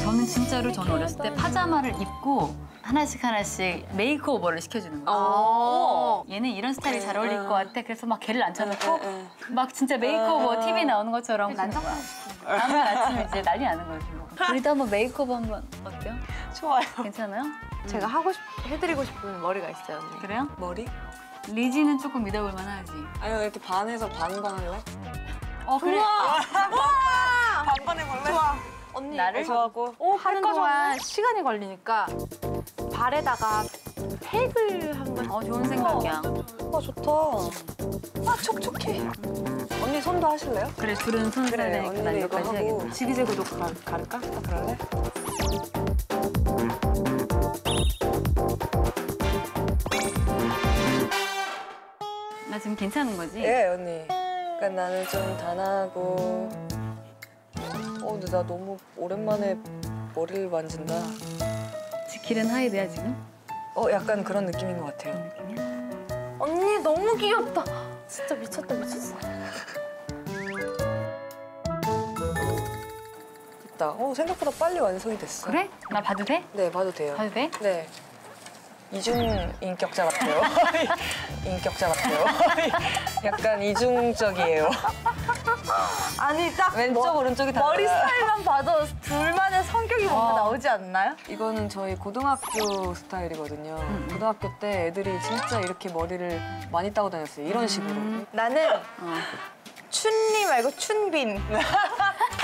저는 진짜로 저는 어렸을 때 파자마를 입고 하나씩 하나씩 메이크오버를 시켜주는 거예요. 어. 얘는 이런 스타일이 잘 어울릴 것 같아. 그래서 막 걔를 앉혀놓고 응, 막 진짜 메이크오버 TV 나오는 것처럼 난장판 다음날 아침에 이제 난리 나는 거예요. 우리도 한번 메이크오버 한번 어때요? 좋아요. 괜찮아요? 제가 하고 싶, 해드리고 싶은 머리가 있어요, 언니. 그래요? 머리? 리지는 조금 믿어볼 만하지. 아니면 이렇게 반에서 반반 할래? 어 그래. 반반 해볼래? 좋아. 언니, 나를? 좋아하고. 오, 하는 동안 시간이 걸리니까 발에다가 팩을 한번 어 좋은 생각이야. 아 좋다. 아 촉촉해. 언니 손도 하실래요? 그래 둘은 손 써야 그래 되니까 난 언니 이거 이거까지 하고 해야겠다. 지그재그도 가, 갈까? 아, 그럴래? 나 지금 괜찮은 거지? 예 언니. 그러니까 나는 좀 단아하고. 어 근데 나 너무 오랜만에 머리를 만진다. 지킬은 하이드야 지금? 어 약간 그런 느낌인 것 같아요. 느낌이야? 언니 너무 귀엽다. 진짜 미쳤다, 미쳤어. 됐다. 어 생각보다 빨리 완성이 됐어. 그래? 나 봐도 돼? 네 봐도 돼요. 봐도 돼? 네. 이중 인격자 같아요. 인격자 같아요. 약간 이중적이에요. 아니, 딱 왼쪽 머- 오른쪽이 다 머리. 스타일만 봐도 둘만의 성격이 뭔가 어. 나오지 않나요? 이거는 저희 고등학교 스타일이거든요. 고등학교 때 애들이 진짜 이렇게 머리를 많이 따고 다녔어요. 이런 식으로. 나는 어. 춘리 말고 춘빈.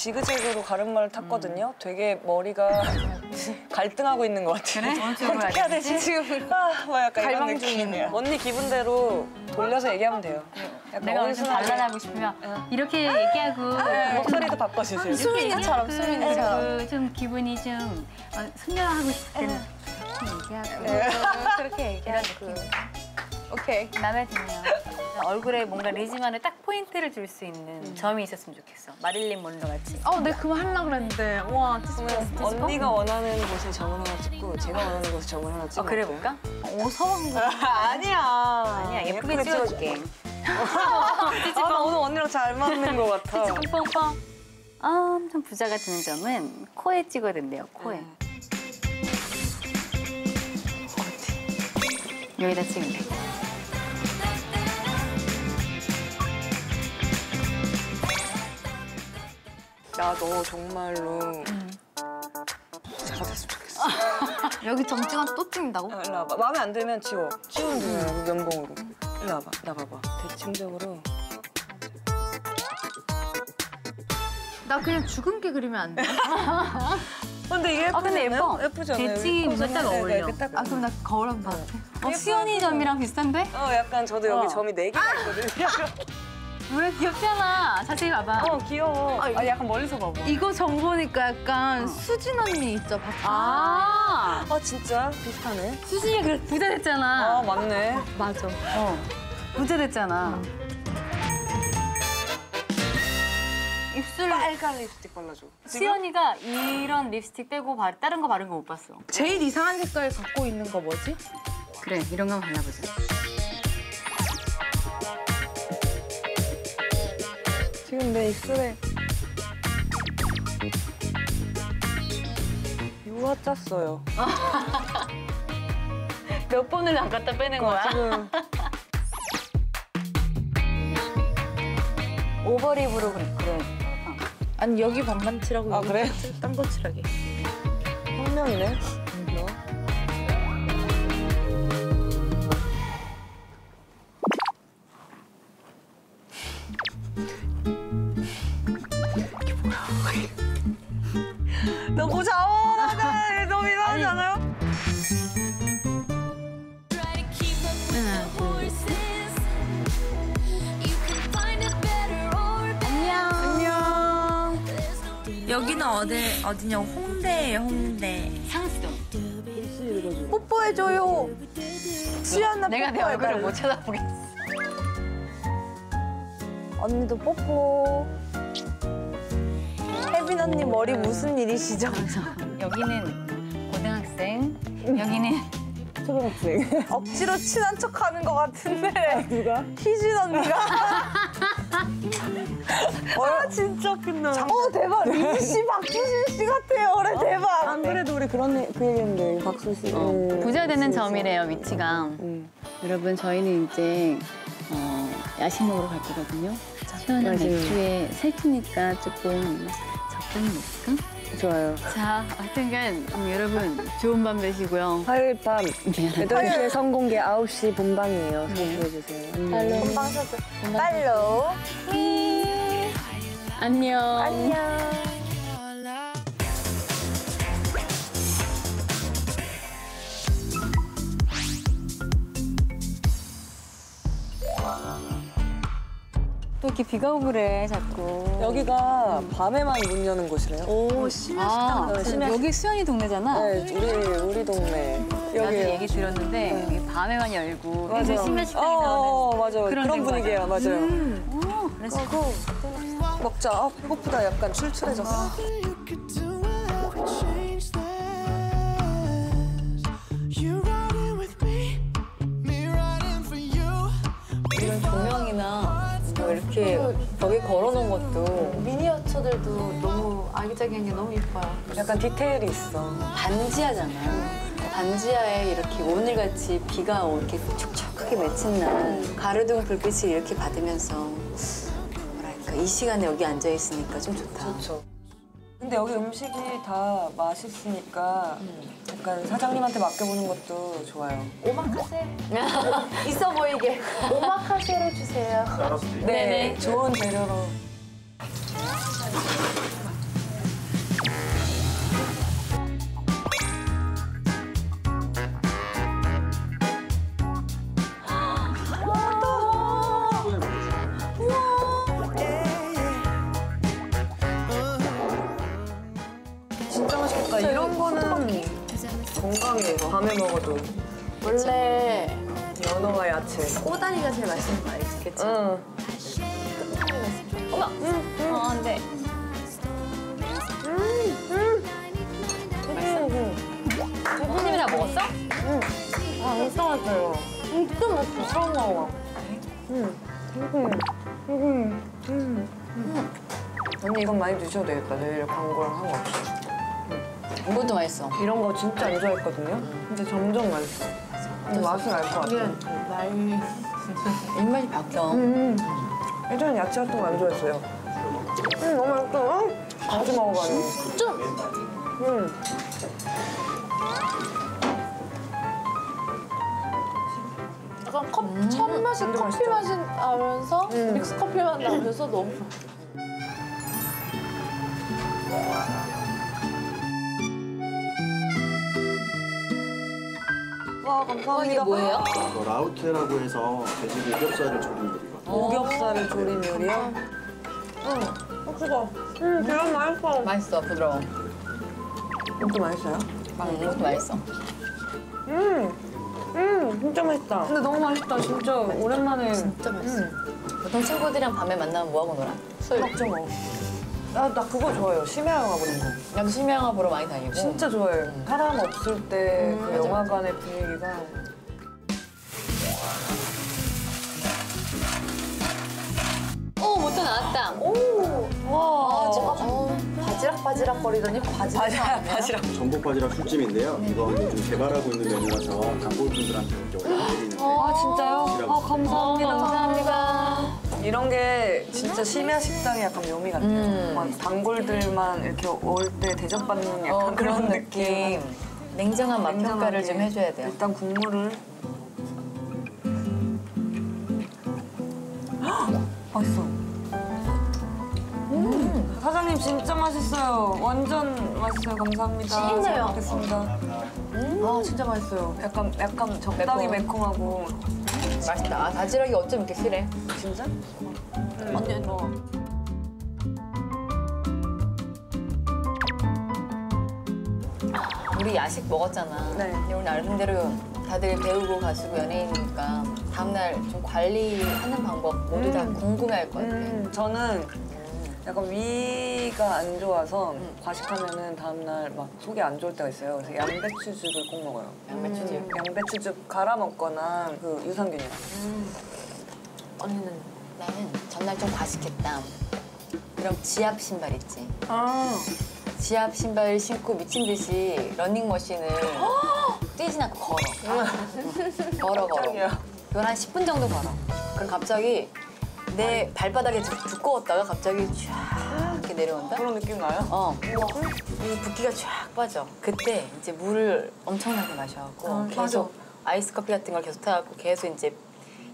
지그재그로 가르마를 탔거든요. 되게 머리가 갈등하고 있는 것 같아요. 그래? 어떻게 해야 되지? 지금 아, 뭐 약간 갈망. 중이네요. 언니 기분대로 돌려서 얘기하면 돼요. 약간 내가 오늘 좀. 반란하고 싶으면 이렇게 얘기하고 네, 목소리도 바꿔주세요. 이렇게 수민이처럼, 얘기하고 수민이처럼. 그리고 좀 기분이 좀 어, 승려하고 싶을 때는 이렇게 얘기하고 네. 그렇게 얘기하는 그. 오케이. 마음에 드네요. 얼굴에 뭔가 리지만의 딱 포인트를 줄 수 있는 점이 있었으면 좋겠어. 마릴린 먼로 같이. 어, 내가 그거 하려고 그랬는데. 와, 그러면 언니가 원하는 곳에 점을 하나 찍고 제가 원하는 곳에 점을 하나 찍어. 어, 그래 볼까? 오, 서방 거. 아니야. 아니야 예쁘게 찍어줄게. 아, 나 오늘 언니랑 잘 맞는 것 같아. 뻥뻥뻥. 엄청 부자가 되는 점은 코에 찍어야 된대요. 코에. 음. 여기다 찍으면 돼. 나너 정말로 부자가 됐으면 좋겠어. 여기 점 찍어 또 찍는다고? 아, 일로 와봐. 마음에 안 들면 지워. 지우면 되잖아, 면봉으로. 일로 와봐. 나 봐봐. 대칭적으로. 나 그냥 죽은 게 그리면 안 돼? 근데 이게 아, 근데 예쁘잖아요? 예뻐. 예쁘잖아요. 대칭이 예쁘잖아요. 뭔가 딱 네, 어울려. 이렇게 딱. 아, 그럼 나 거울 한번 봐도 돼? 어, 수연이 점이랑 비슷한데? 어, 약간 저도 여기 어. 점이 네 개가 있거든요. 왜 귀엽잖아. 자세히 봐봐. 어, 귀여워. 아, 아, 약간 멀리서 봐봐. 이거 점 보니까 약간 수진 언니 있죠, 봤죠? 아, 아, 진짜? 비슷하네. 수진이 그 부자 됐잖아. 아, 맞네. 맞아. 어. 부자 됐잖아. 입술 빨간 립스틱 발라줘. 수연이가 이런 립스틱 빼고 바, 다른 거 바른 거 못 봤어. 제일 이상한 색깔 갖고 있는 거 뭐지? 그래, 이런 거 발라보자. 지금 내 입술에 유화 짰어요. 몇 번을 안 갖다 빼는 거야? 지금 오버립으로 그래. 그래. 아니 여기 반만 칠하고 아, 여기 그래? 딴거 칠하게. 혁명이네. 너. 너무 자원하네. 너무 이상하지 않아요? 안녕. 여기는 어디 어디냐 홍대예요 홍대. 상수도. 뽀뽀해줘요. 수연아 내가 내 얼굴을 못 쳐다보겠어. 언니도 뽀뽀. 혜빈 언니 머리 무슨 일이시죠? 여기는 고등학생, 여기는 초등학생. 억지로 친한 척 하는 것 같은데. 누가? 희진 언니가. 아 진짜 끝나. 어 대박 리지 씨 박수신 씨 같아요 올해 대박 안 그래도 우리 그런 얘- 그 얘기했는데 박수 씨. 음, 부자 되는. 점이래요 위치가. 음. 여러분 저희는 이제 어, 야식 먹으러 갈 거거든요. 시원한. 맥주에 살찌니까 조금 적당히 먹을까? 좋아요. 자, 하여튼간 음, 여러분 좋은 밤 되시고요. 화요일 밤 미안하다. 8시에 성공개 9시 본방이에요. 성공해주세요. 안녕. 금방 서줘 빨로 안녕. 안녕 이렇게 비가 오고 그래 자꾸. 여기가 밤에만 문 여는 곳이래요. 오 심야 아, 식당. 심야 여기 수연이 동네잖아. 네, 우리 우리 동네. 나도 여기요. 얘기 들었는데 여기 밤에만 열고. 이제 심야 식당이 어, 나오는 어, 맞아요. 그런 그런, 분위기예요. 맞아요. 어, 그래서 그리고 먹자. 아, 배고프다. 약간 출출해졌어. you 벽에 걸어놓은 것도 미니어처들도 너무 아기자기한 게 너무 예뻐요. 약간 디테일이 있어. 반지하잖아. 반지하에 이렇게 오늘같이 비가 이렇게 촉촉하게 맺힌 날 가르등 불빛을 이렇게 받으면서 뭐랄까 이 시간에 여기 앉아 있으니까 좀 좋다. 그렇죠. 근데 여기 음식이 다 맛있으니까 약간 사장님한테 맡겨보는 것도 좋아요. 오마카세 있어 보이게 오마카세로 주세요. 네, 좋은 재료로. 연어와 야채. 꼬다리가 제일 맛있는 거 알지? 그치? 응. 어, 근데 선생님이 다 먹었어? 아, 진짜 맛있어요. 진짜 맛있어. 처음 먹어봐. 음. 음. 음. 음. 음. 언니 이건 많이 드셔도 되겠다. 내일 광고랑 상관없이. 이것도 맛있어. 이런 거 진짜 안 좋아했거든요. 근데 점점 맛있어. 음, 맛을 알 것 같아. 입맛이 바뀌어. 음. 예전엔 야채 같은 거 안 좋아했어요. 음, 너무 맛있어. 응? 자주 먹어가지고. 진짜? 음. 약간 컵, 첫 맛이 커피 맛있죠? 맛이 나면서 음. 믹스 커피 맛 나면서 너무 좋아. 와, 감사합니다. 뭐예요? 그 라우테라고 해서 돼지 목욕살을 조린 요리거든요. 오겹살을 조린 요리요? 응. 어, 그거. 응, 계란 맛있어. 맛있어, 부드러워. 이것도 맛있어요? 응, 이것도 맛있어. 음, 음, 진짜 맛있다. 근데 너무 맛있다, 진짜. 오랜만에. 진짜 맛있어. 보통 친구들이랑 밤에 만나면 뭐하고 놀아? 술. 먹죠, 뭐. 나, 나 그거 좋아해요. 심야 영화 보는 거. 나도 심야 영화 보러 많이 다니고. 진짜 좋아해요. 사람 없을 때그 영화관의 분위기가. 오, 모터 나왔다. 와, 제가 어, 바지락 바지락 거리더니 바지락 바지락, 바지락. 전복 바지락 술찜인데요. 이건 요즘 개발하고 있는 메뉴라서 단골분들한테 이렇게 올려드리는데 아, 진짜요? 아, 감사합니다. 감사합니다. 이런 게 진짜 심야 식당의 약간 묘미 같아요. 음. 막 단골들만 이렇게 올 때 대접받는 약간 어, 그런 느낌. 냉정한 맛 평가를 냉정하게. 좀 해줘야 돼요. 일단 국물을. 헉, 맛있어. 음. 사장님 진짜 맛있어요. 완전 맛있어요. 감사합니다. 찐이네요. 잘 먹겠습니다. 아 진짜 맛있어요. 약간 약간 적당히 매콤. 매콤하고. 맛있다. 아, 바지락이 어쩜 이렇게 실해? 진짜? 언니, 너. 우리 야식 먹었잖아. 네. 근데 오늘 나름대로 다들 배우고 가수고 연예인이니까 다음날 좀 관리하는 방법 모두 다 궁금해할 것 같아. 음, 저는 약간 위가 안 좋아서 과식하면은 다음날 막 속이 안 좋을 때가 있어요. 그래서 양배추즙을 꼭 먹어요. 양배추즙. 양배추즙 갈아 먹거나 그 유산균이랑. 언니는 나는 전날 좀 과식했다. 그럼 지압 신발 있지. 아. 지압 신발 신고 미친 듯이 러닝머신을 뛰진 않고 걸어. 걸어 걸어. 그건 한 10분 정도 걸어. 그럼 갑자기 내 발바닥에 두- 두꺼웠다가 갑자기 쫙 이렇게 내려온다. 그런 느낌 나요? 어. 이 붓기가 쫙 빠져. 그때 이제 물을 엄청나게 마셔갖고 계속 아이스 커피 같은 걸 계속 타갖고 계속 이제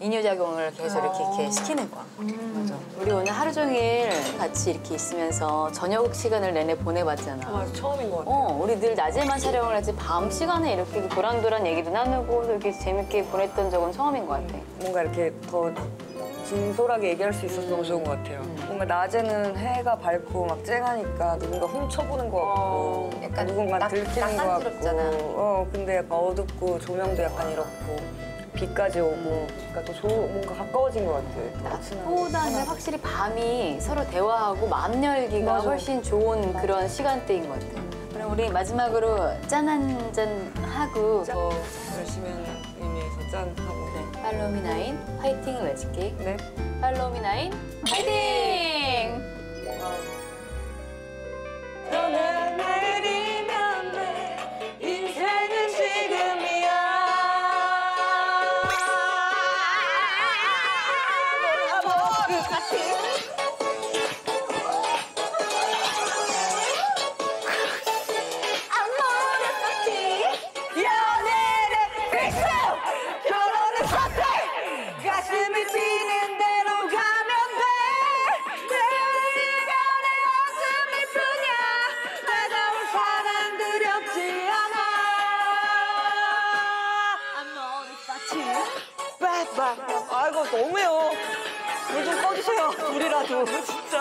이뇨작용을 계속 이렇게, 이렇게 시키는 거야. 맞아. 우리 오늘 하루 종일 같이 이렇게 있으면서 저녁 시간을 내내 보내봤잖아. 맞아, 처음인 것 같아요. 어, 우리 늘 낮에만 촬영을 하지 밤 시간에 이렇게 도란도란 얘기도 나누고 또 이렇게 재밌게 보냈던 적은 처음인 것 같아. 뭔가 이렇게 더 진솔하게 얘기할 수 있어서 너무 좋은 것 같아요. 뭔가 낮에는 해가 밝고 막 쨍하니까 누군가 훔쳐보는 것 같고 약간 누군가 낙- 들키는 것 같고. 어 근데 약간 어둡고 조명도 약간 이렇고 비까지 오고 그러니까 더 좋, 뭔가 가까워진 것 같아요. 더 친하게. 낮보다는 확실히 밤이 서로 대화하고 마음 열기가 맞아. 훨씬 좋은 그런 시간대인 것 같아. 그럼 우리 마지막으로 짠 한 잔 하고 더 열심히 하는 의미에서 짠 팔로미 나인 화이팅을 외칠게. 네. 팔로미 나인 화이팅! 가슴이 뛰는 대로 가면 돼. 내가 내 가슴이 푸냐. 다가올 사랑 두렵지 않아. 빠빠 아이고 너무해요. 물좀 꺼주세요. 둘이라도. 진짜